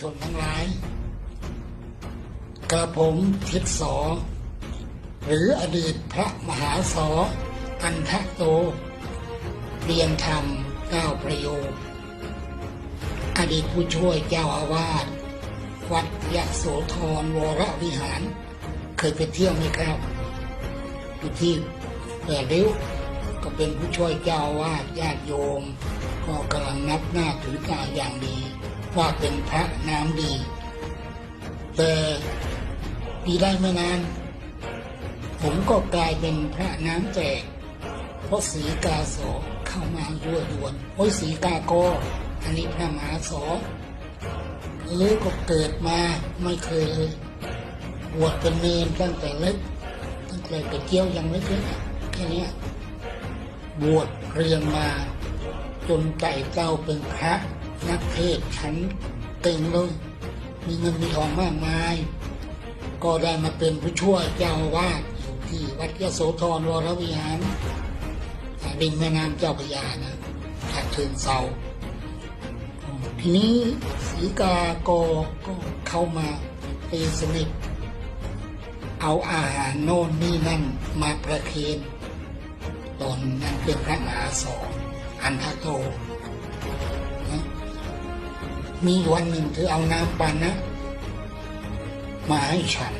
ชนทั้งหลายกระผมทิศสอหรืออดีตพระมหาสออันทะโต เรียนธรรมเก้าประโยคอดีตผู้ช่วยเจ้าอาวาสวัดยะโสธรวรวิหาร เคยไปเที่ยวไหมครับอยู่ที่แปดริ้วก็เป็นผู้ช่วยเจ้าอาวาสญาติโยม ก็กำลังนับหน้าถือตาอย่างดี ว่าเป็นพระน้ำดี แต่ปีได้ไม่นาน ผมก็กลายเป็นพระน้ำแจกเพราะสีกาโสเข้ามายั่วดวนโอ้ยสีกาโกอันนี้พระมหาโสเลยก็เกิดมาไม่เคยเลยบวชเป็นเนรตั้งแต่เล็กตั้งแต่ไปเที่ยวยังเล็กแค่นี้บวชเรียนมาจนไก่เต้าเป็นพระ นักเทศน์ชั้นเก่งเลย มีเงินมีทองมากมาย ก็ได้มาเป็นผู้ช่วยเจ้าวาดอยู่ที่วัดยโสธรวรวิหารริมแม่น้ำเจ้าพระยานะฉะเชิงเซาทีนี้สีกาโกก็เข้ามาตีสนิทเอาอาหารโน่นนี่นั่นมาประเคนตอนนั้นเป็นพระมหาสองอันทโต มีวันหนึ่งเธอเอาน้ำปานะมาให้ฉัน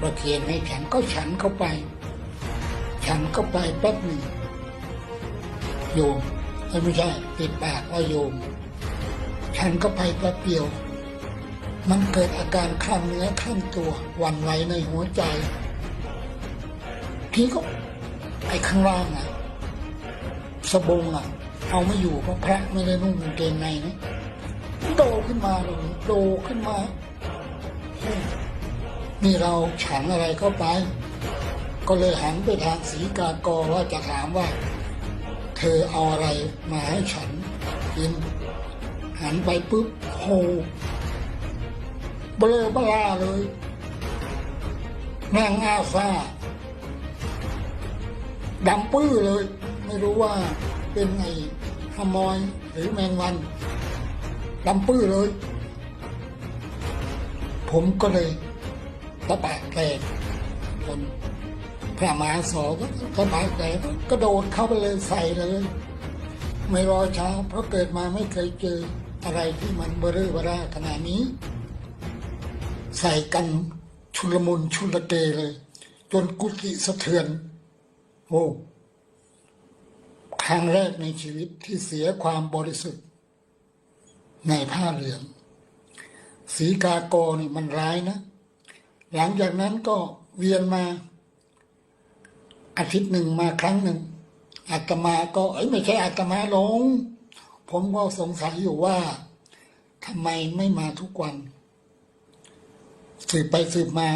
ประเคนให้ฉันก็ฉันเข้าไป ฉันเข้าไปแป๊บหนึ่งโยมไม่ใช่ติดปากว่าโยม ฉันก็ไปแป๊บเดียว มันเกิดอาการคลั่งเนื้อคลั่งตัววันไหวในหัวใจพี่ก็ไอ้ข้างล่างอะสบงอะ เอาไม่อยู่เพราะพระไม่ได้นุ่งกางเกงในนะ โดขึ้นมาเลยโดขึ้นมา นี่เราฉันอะไรเข้าไป ก็เลยหันไปทางสีกากอว่าจะถามว่า เธอเอาอะไรมาให้ฉันกิน หันไปปุ๊บโหเบลอบลาเลยนั่งอาซาดำปื้อเลย ไม่รู้ว่าเป็นไอขโมยหรือแมงวัน ดำปื้อเลย ผมก็เลยตะปากแตกคนพระมหาสอก็ตะปากแตกก็โดดเข้าไปเลยใส่เลย ไม่รอช้าเพราะเกิดมาไม่เคยเจออะไรที่มันเบอร์เร่อเบอร่าขนาดนี้ ใส่กันชุลมุนชุลเกเลย จนกุฏิสะเทือน โอ้ครั้งแรกในชีวิตที่เสียความบริสุทธิ์ ในผ้าเหลือง สีกาโกนี่มันร้ายนะ หลังจากนั้นก็เวียนมา อาทิตย์หนึ่งมาครั้งหนึ่งอาตมาก็เอ้ยไม่ใช่อาตมาหลง ผมก็สงสัยอยู่ว่าทำไมไม่มาทุกวัน สืบไปสืบมา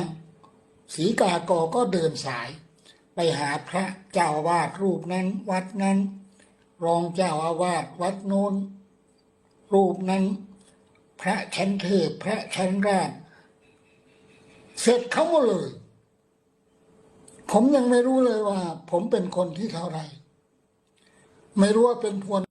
สีกากอก็เดินสาย ไปหาพระเจ้าอาวาสรูปนั้น วัดนั้น รองเจ้าอาวาสวัดโน้น รูปนั้น พระชั้นเทพพระชั้นราชเสร็จเขาหมดเลย ผมยังไม่รู้เลยว่า ผมเป็นคนที่เท่าไร ไม่รู้ว่าเป็นพวน